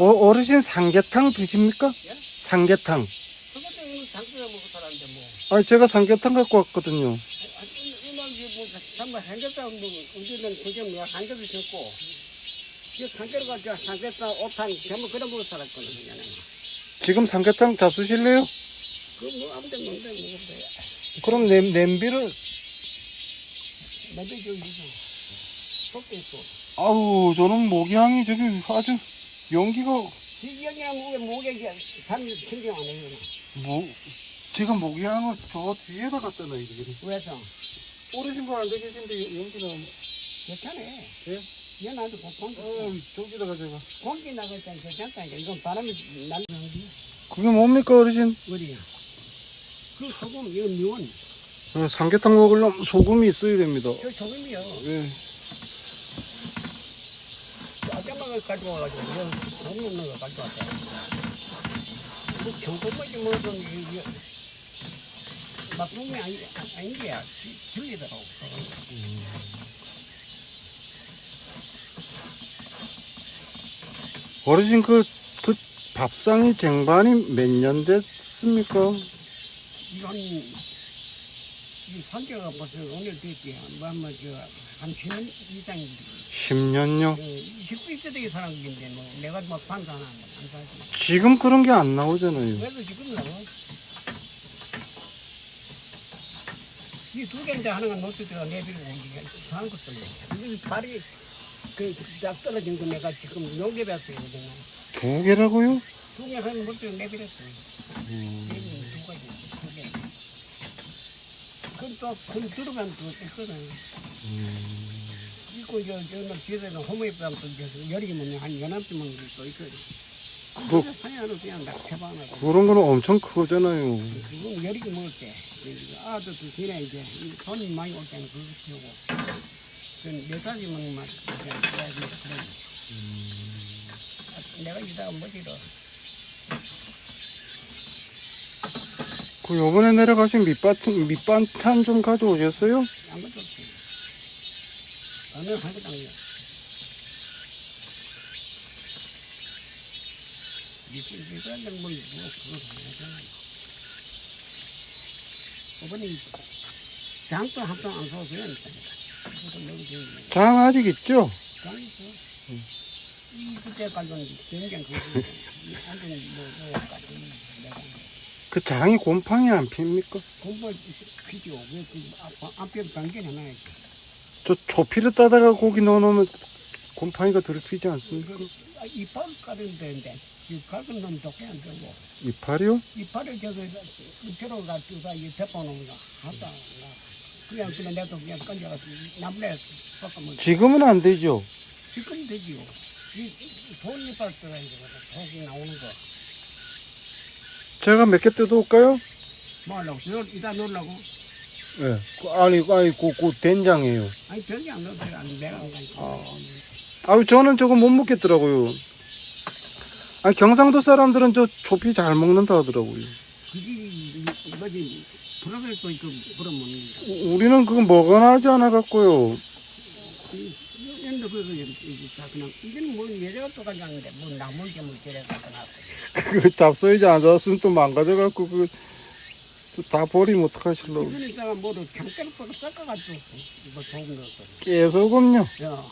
어, 어르신 삼계탕 드십니까? 예? 삼계탕. 그것도 이미 장수해 먹고 살았는데 뭐. 아니, 제가 삼계탕 갖고 왔거든요. 아, 이만 뭐 정말 한개다 뭐 우리는 그게 뭐 신고. 이 한개로 가지고 한개다 오탄 전부 그래 먹고 살았거든 그냥. 지금 삼계탕 잡수실래요? 그뭐 아무데 뭔데 먹어도 돼. 그럼 냄, 냄비를, 있어. 속도 있고. 아우, 저는 목향이 저기 아주 연기가, 지경이랑 목에 목에 잠이 신경 안 해요. 뭐, 제가 목향을 저 뒤에다 갖다 놔야 되겠네. 왜서? 어르신 분 앉아 계신데 연기는, 괜찮아. 예? 얘 나도 공기 어, 저기다가 제가. 공기 나갈 땐 괜찮다니까. 이건 바람이 나는 그게 뭡니까, 어르신? 어디야? 그 소금 이건 미원. 어, 삼계탕 먹으려면 소금이 있어야 됩니다. 저 소금이요. 예. 아줌마가 가지고 와가지고 이거 소금 없는 거 가지고 왔다. 뭐 경고까지 먹어도 이게 막국이 아니 아닌 게야. 틀리더라고. 어르신 그, 그 밥상이 쟁반이 몇 년 됐습니까? 이건 이 산재가 벌써 오늘 됐지. 뭐뭐 저한 10년 이상 10년요? 20대 되게 사람인데 뭐 내가 뭐 판단하는 안 사지. 지금 그런 게 안 나오잖아요. 그래도 지금 나와. 이두 개인데 하나가 노트가 내비를 옮기게 이상한 거 쓰네. 이 발이 그딱 떨어진 거 내가 지금 용접해 왔어요. 두 개라고요? 두 개 하는 노트가 내비랬어요. 내비는 두 가지, 두 개. 그럼 또금 들어가면 또 있거든. 있고 저 저는 뒤에는 호모입담 또 이제 열이 뭐한 연합쯤은 또 있거든. 그- 그 산에는 그냥 하나. 그런 거는 엄청 크잖아요. 그건 열이 먹을 때 아들 두 개나 이제 이 손님 많이 올 때는 그거 키우고 그네 가지만 막 그냥 해야지 그래. 아, 내가 이따가 뭐지로 그 요번에 내려가신 밑반찬, 밑반찬 좀 가져오셨어요? 안 가졌지 어느 한거 당겨 이사람들 뭐, 뭐 그거 하잖아 어머니 장도 한번 안 사서 그냥 그것도 먹으면 되는데 장 아직 있죠? 장 있어 이 그때까지는 경경 그거 뭐 뭐까지 내가 그 장이 곰팡이 안 핍니까? 공부 피죠. 왜그 앞에 단계 하나 있지 저 조피를 따다가 고기 넣어놓으면 곰팡이가 덜 피지 않습니까? 아, 이빨 까는 데인데 이 갈근 놈 좋게 안 되고. 이파리요? 이빨을 저기 밑으로 가지고 이 대포놓은 거 하다. 그냥 그냥 내도 그냥 건져가지고 나물에 섞으면 지금은 안 되죠. 지금 되지요. 이돈 이빨 떠야 이제 돈이 나오는 거 제가 몇 개 뜯어올까요? 뭐 하려고 저 이따 넣으려고 예. 그, 아니, 아니, 그, 그 된장이에요. 아니 전혀 안 넣어도 돼 아니 내가 안 가니까 아유, 저는 저거 못 먹겠더라고요. 아니, 경상도 사람들은 저 조피 잘 먹는다 하더라고요. 그게 뭐지 불어갈 거 있고 불어 먹는 거 우- 우리는 그거 먹어나 하지 않아 갖고요. 연도 그거 다 그냥 이건 뭐 예제가 똑같지 않는데 뭐 나물 게뭐 저래 갖다 놨고. 그 잡소이지 앉았으면 또 망가져갖고, 그, 또다 버리면. 이건 이따가 뭐로 장대를 뻗어 섞어가지고 뭐 좋은 거 깨소금요. 야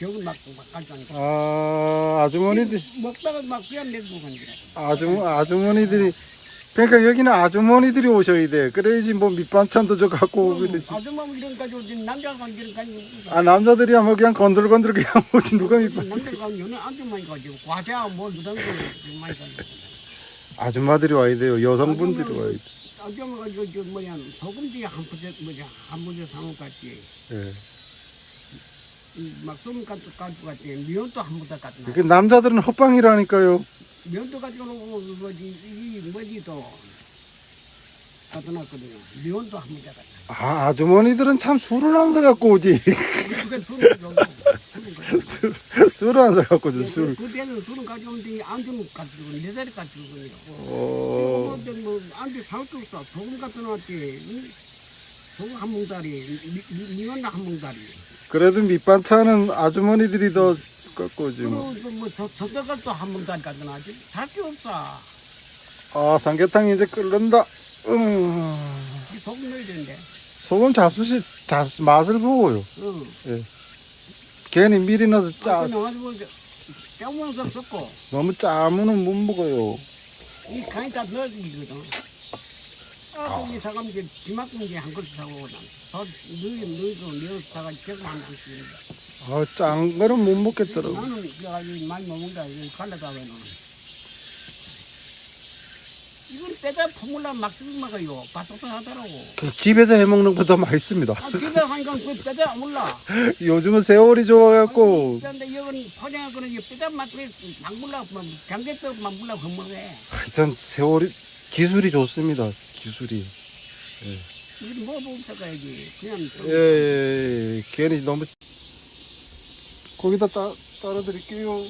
벽을 막, 막 가져가니까 아, 아주머니들, 먹다가 막 그냥 내두고 간지라 아주, 아주머니들이, 그러니까 여기는 아주머니들이 오셔야 돼. 그래야지 뭐 밑반찬도 저 갖고 오고 그러지. 아줌마 가지고 지금 남자가 가지고 아, 남자들이야 뭐 그냥 건들건들 그냥 오지. 누가 밑반 남자가 연애 아줌마이 가지고 과자 뭐거 많이 가지고 아줌마들이 와야 돼요. 여성분들이 와야 돼. 아줌마가 저, 저 뭐냐 소금지에 한 부대 뭐냐 한 부대 사먹 같지 예. 막 소금 가지고 가지고 갔지 면도 한 갖다 놔그 남자들은 헛방이라니까요. 면도 가지고 오고 그 뭐지 이 뭐지 또 갖다 놨거든요. 면도 한 부대 갖다 아, 아주머니들은 참 술을 안 사갖고 오지. 그게 술을 가지고 술, 술을 안 사갖고 오지, 술. 그때는 술은 가져오는데 안주는 가지고 네 자리 가지고 어, 어. 뭐 안주 살수 없어. 소금 갖다 놨지. 소금 한 뭉다리 미원 한 뭉다리 그래도 밑반찬은 아주머니들이 더, 오지 뭐. 그리고 뭐 저 저쪽도 한 번도 안. 아직 살게 없어. 아 삼계탕이 이제 끓는다. 음. 이 소금 넣어야 되는데. 소금 잡수시 잡 맛을 보고요. 응. 괜히 미리 넣어서 아, 짜 그냥 가지고 깨우면 좀 섞고 너무 짜면은 못 먹어요. 이 간이 다 넣어지거든. 아, 이 사람 이제 비만큼 이제 한 그릇 사고. 더 넣이 넣이고 넣어서 사가 계속 한 그릇씩. 아, 짠 거는 못 먹겠더라고. 나는 그래가지고 많이 못 먹는다. 이거 너는. 이건 빼다 퍼물라 막 먹어요. 바삭바삭하더라고. 그 집에서 해 먹는 것보다 맛있습니다. 아, 집에 하니까 그 빼다 몰라. 요즘은 세월이 좋아갖고 그런데 이건 포장하고는 이 빼다 맛이 막 몰라. 뭐 경계떡 막 몰라. 그 먹에. 하여튼 세월이 기술이 좋습니다. 기술이. 이건 뭐 먹어야지. 그냥 좀 예, 예, 예. 괜히 너무 거기다 따, 따라 드릴게요.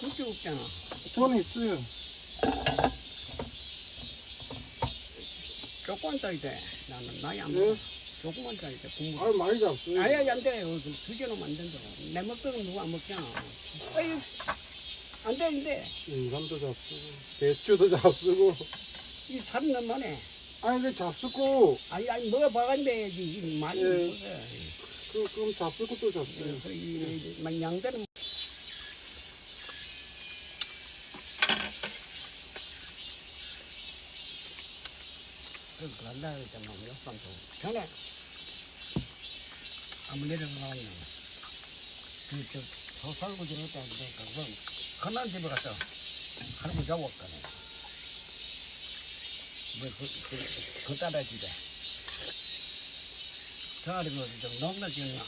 그렇게 없잖아. 저는 있어요. 조금만 따야 돼. 나는 나이 안 네. 먹어. 조금만 따야 돼. 국물. 아, 많이 잡수요. 아예 안 돼. 두개 놓으면 안 된다. 내 먹던 누가 안 먹잖아. 아유, 안 되는데. 인삼도 잡수고 배추도 잡수고. 이 살이 너무 많네. 아니 근데 잡수고 아니, 아니, 먹어봐간데, 이 많이 예. 먹어. 그 그럼 잡수고 또 잡수요. 그, 이, 막 양대는. 그, 그런다 그랬잖아. 옆방도. 전에, 아무 내려서 나왔냐. 그, 저, 저 살고 들었다. 그러니까, 그건, 건난 집에 가서 할아버지 자고 왔거든. 뭐, 그, 그, 그 따라 집에. 전화를 거서 좀 너무나 지었냐.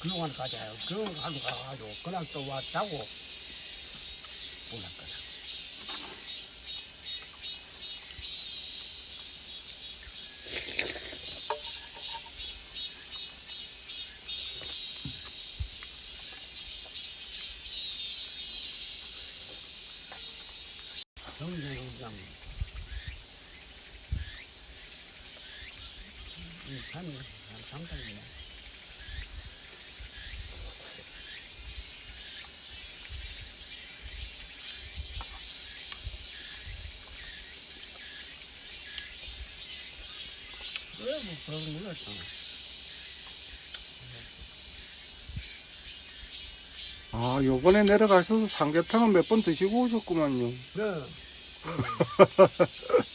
그동안 가자요. 그동안 가고 가가지고, 그날 또 왔다고 올랐거든. 이 산이 상당이네. 그래, 뭐, 그런 거였잖아. 아 요번에 내려가셔서 삼계탕은 몇 번 드시고 오셨구만요. 그 래. 그래.